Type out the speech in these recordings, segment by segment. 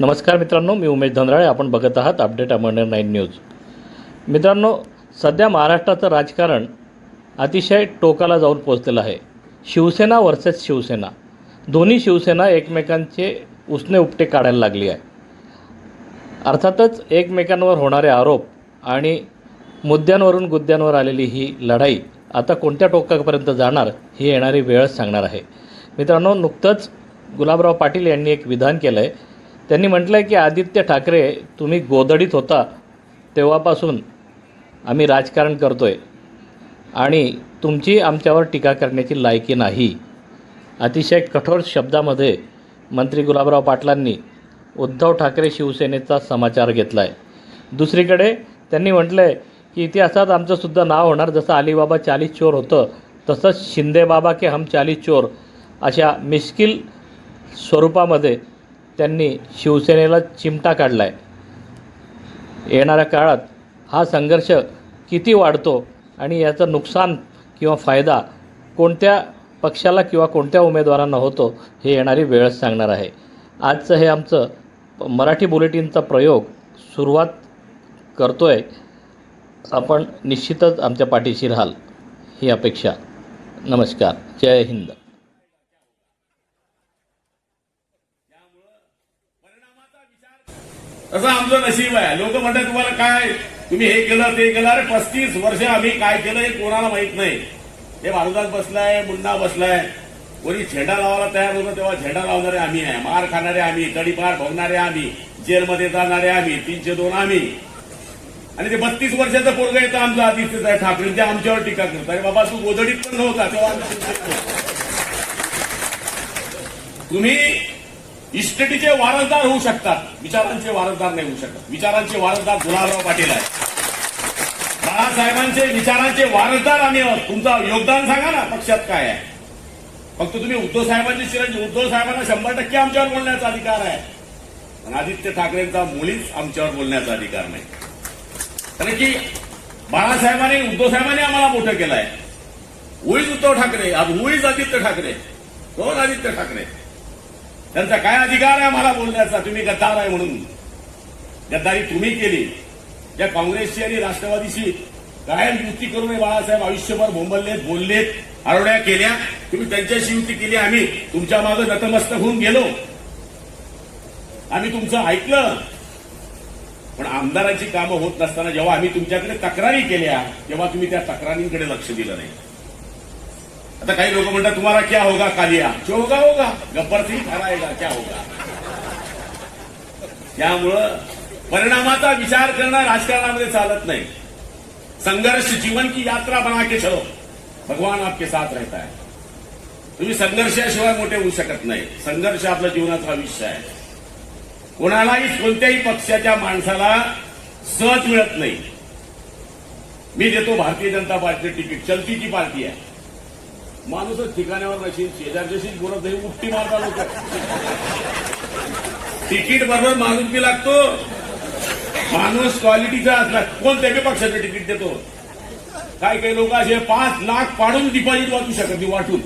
नमस्कार मित्रांनो मी उमेश धनराळे. आपण बघत आहात अपडेट अमरनेर नाईन न्यूज. मित्रांनो सध्या महाराष्ट्राचं राजकारण अतिशय टोकाला जाऊन पोचलेलं आहे. शिवसेना वर्सेस शिवसेना. दोन्ही शिवसेना एकमेकांचे उसने उपटे काढायला लागली आहे. अर्थातच एकमेकांवर होणारे आरोप आणि मुद्द्यांवरून गुद्द्यांवर आलेली ही लढाई आता कोणत्या टोकापर्यंत जाणार ही येणारी वेळच सांगणार आहे. मित्रांनो नुकतंच गुलाबराव पाटील यांनी एक विधान केलं आहे त्यांनी म्हटलं आहे की आदित्य ठाकरे तुम्ही गोदडीत होता तेव्हापासून आम्ही राजकारण करतो आहे आणि तुमची आमच्यावर टीका करण्याची लायकी नाही. अतिशय कठोर शब्दामध्ये मंत्री गुलाबराव पाटलांनी उद्धव ठाकरे शिवसेनेचा समाचार घेतला आहे दुसरीकडे त्यांनी म्हटलं आहे की इतिहासात आमचंसुद्धा नाव होणार जसं अलिबाबा चालीस चोर होतं तसंच शिंदे बाबा के हम चालीस चोर अशा मिश्किल स्वरूपामध्ये त्यांनी शिवसेनेला चिमटा काढला आहे येणाऱ्या काळात हा संघर्ष किती वाढतो आणि याचं नुकसान किंवा फायदा कोणत्या पक्षाला किंवा कोणत्या उमेदवारांना होतो हे येणारी वेळच सांगणार आहे. आजचं हे आमचं मराठी बुलेटिनचा प्रयोग सुरुवात करतो आहे आपण निश्चितच आमच्या पाठीशी राहाल. ही अपेक्षा. नमस्कार. जय हिंद. तसं आमचं नशीब आहे. लोक म्हणतात तुम्हाला काय? तुम्ही हे केलं ते केलं. अरे पस्तीस वर्ष आम्ही काय केलं हे कोणाला माहीत नाही. हे भारतात बसलाय मुन्ना बसलाय. कोणी झेंडा लावायला तयार होतो तेव्हा झेंडा लावणारे आम्ही आहे. मार खाणारे आम्ही तडीपार भोगणारे आम्ही जेलमध्ये जाणारे आम्ही तीनशे दोन आम्ही. आणि ते बत्तीस वर्षाचं पोरग येतं आमचं आदित्य ठाकरे. ते आमच्यावर टीका करतात. अरे बाबा तू गोदडीत पण नव्हता तेव्हा तुम्ही इस्टेटीचे वारसदार होऊ शकतात विचारांचे वारसदार नाही होऊ शकत. विचारांचे वारसदार गुलाबराव पाटील आहे बाळासाहेबांचे विचारांचे वारसदार आम्ही आहोत तुमचं योगदान सांगा ना पक्षात काय आहे. फक्त तुम्ही उद्धव साहेबांची चिरंजीव उद्धव साहेबांना शंभर टक्के आमच्यावर बोलण्याचा अधिकार आहे. पण आदित्य ठाकरेंचा मुलीच आमच्यावर बोलण्याचा अधिकार नाही. कारण की बाळासाहेबांनी उद्धव साहेबांनी आम्हाला मोठं केलं आहे उळीच उद्धव ठाकरे? आज उळीच आदित्य ठाकरे? कोण आदित्य ठाकरे? त्यांचा काय अधिकार आहे मला बोलण्याचा? तुम्ही गद्दार आहे म्हणून. गद्दारी तुम्ही केली. या काँग्रेसची आणि राष्ट्रवादीशी कायम युती करून बाळासाहेब आयुष्यभर बोंबललेत बोललेत आरोड्या केल्या तुम्ही त्यांच्याशी युती केली आम्ही तुमच्या मागे नतमस्तक होऊन गेलो. आम्ही तुमचं ऐकलं. पण आमदारांची कामं होत नसताना जेव्हा आम्ही तुमच्याकडे तक्रारी केल्या तेव्हा तुम्ही त्या तक्रारींकडे लक्ष दिलं नाही. आता काही लोक म्हणतात तुम्हाला क्या होगा कालिया? जो होगा होगा. गब्बर सिंग ठराएगा क्या होगा? त्यामुळं परिणामाचा विचार करणं राजकारणामध्ये चालत नाही. संघर्ष जीवन की यात्रा बना के चलो. भगवान आपके साथ रहता है. तुम्ही संघर्षाशिवाय मोठे होऊ शकत नाही. संघर्ष आपल्या जीवनाचा विषय आहे. कोणालाही कोणत्याही पक्षाच्या माणसाला सहज मिळत नाही. मी देतो भारतीय जनता पार्टीचं तिकीट चलतीची पार्टी आहे. माणूसच ठिकाणावर नशील शेजारच्याशीच बोलत नाही उपटी मारता लोक. तिकीट बरोबर माणूस बी लागतो. माणूस क्वालिटीचा असला कोणत्या बी पक्षाचं तिकीट देतो? काही काही लोक असे पाच लाख पाडून डिपॉझिट वाचू शकत नाही वाटून.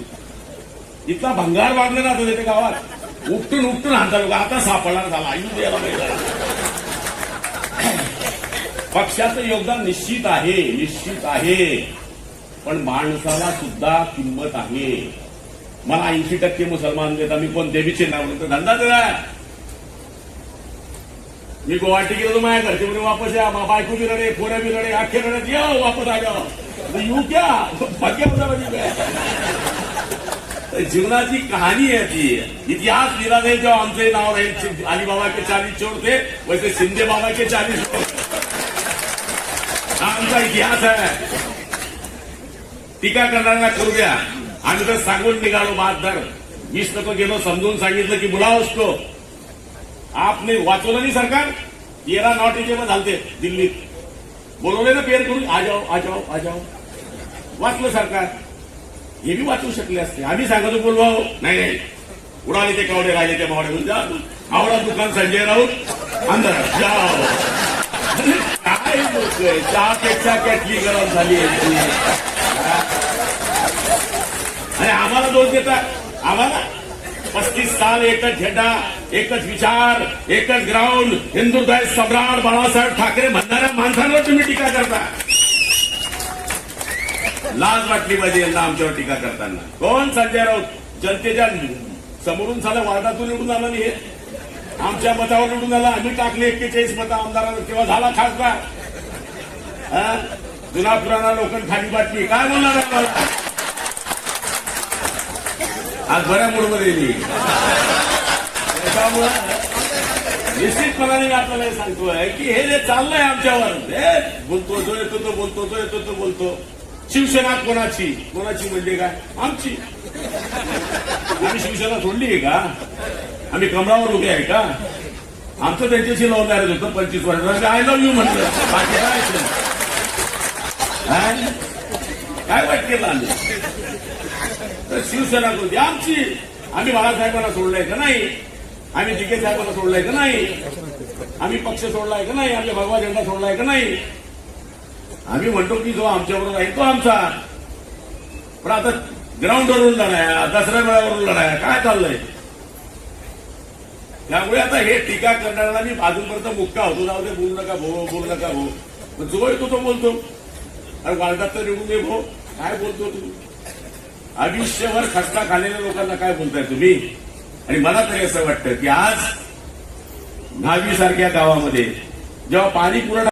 इतका भंगार वागलं ना आता त्या गावात. उपटून उपटून हाणता लोक. आता सापडणार झाला. आयु द्यायला पाहिजे पक्षाचं योगदान निश्चित आहे निश्चित आहे. पण माणसाला सुद्धा किंमत आहे. मला ऐंशी टक्के मुसलमान देता मी कोण देवीचे नाव म्हणतो धंदा दिला मी गुवाहाटी गेलो माझ्या घरचे म्हणून वापस या बायको बी रडे फोऱ्या बी रडे अख्खे रडत या वापस आल्या येऊ क्या? भाग्य होता जीवनाची कहाणी आहे ती. इतिहास लिहिला नाही जेव्हा आमचे नाव राहील. अलीबाबा के चालीस चोर थे वैसे शिंदे बाबा के चालीस हा आमचा इतिहास आहे. टीका करणाऱ्यांना करू द्या. आम्ही तर सांगून निघालो बहादर वीस लोक गेलो समजून सांगितलं की बुलाव असतो आपने वाचवलं नाही सरकार? येरा नॉट इजेबल झालते दिल्लीत. बोलवले ना पेर करून आ जाओ आ जाओ आ जाओ. वाचलं सरकार. हे बी वाचू शकले असते. आम्ही सांगतो बोलवाव हो. नाही नाही. उडाले ते कावडे राहिले ते मावडे म्हणून जा. आवडा दुकान संजय राऊत. अंधार जाओ काय चहा चहापेक्षा कॅटली गरम झाली यांची. आणि आम्हाला दोष देतात आम्हाला पस्तीस साल एकच झेंडा एकच विचार एकच ग्राउंड हिंदुत्व सम्राट बाळासाहेब ठाकरे म्हणणाऱ्या माणसांवर तुम्ही टीका करता। लाज वाटली पाहिजे यांना आमच्यावर टीका करताना। कोण? संजय राऊत। जनतेच्या समोरून झालं वार्डातून निवडून आलं नाही हे। आमच्या मतावर निवडून आला आम्ही टाकले एक्केचाळीस मता आमदारावर किंवा झाला खासदार। जुना पुराणा लोकांनी खाली बातमी. काय बोलणार आज बऱ्या मूडमध्ये येईल त्याच्यामुळं निश्चितपणाने मी आपल्याला हे सांगतोय की हे जे चाललंय आमच्यावर हे बोलतो जो येतो तो बोलतो जो येतो तो बोलतो. शिवसेना कोणाची? कोणाची म्हणजे काय? आमची. आम्ही शिवसेना सोडली आहे का? आम्ही कमरावर उभे आहे का? आमचं त्यांच्याशी लव्ह मॅरेज होतं पंचवीस वर्षाचं. आय लव्ह यू म्हटलं. बाकी काय काय? वाट केलं आम्ही? तर शिवसेना कोणती आमची. आम्ही बाळासाहेबांना सोडलंय का नाही? आम्ही दिगे साहेबांना सोडलाय का नाही? आम्ही पक्ष सोडलाय का नाही? आम्ही भगवा झेंडा सोडलाय का नाही? आम्ही म्हणतो की जो आमच्याबरोबर आहे तो आमचा. पण आता ग्राउंडवरून लढाया दसऱ्या मेळावरून लढाया काय चाललंय? त्यामुळे आता हे टीका करणाऱ्याला मी अजूनपर्यंत मुक्का होतो. जाऊ दे बोलू नका भो बोलू नका भो पण जो येतो तो बोलतो. अरे वार्डात तर निघून दे भो काय बोलतो तू? आयुष्यभर खस्ता खाल्लेल्या लोकांना काय बोलताय तुम्ही? आणि मला तरी असं वाटतं की आज न्हावी सारख्या गावामध्ये जेव्हा पाणी पुरवठा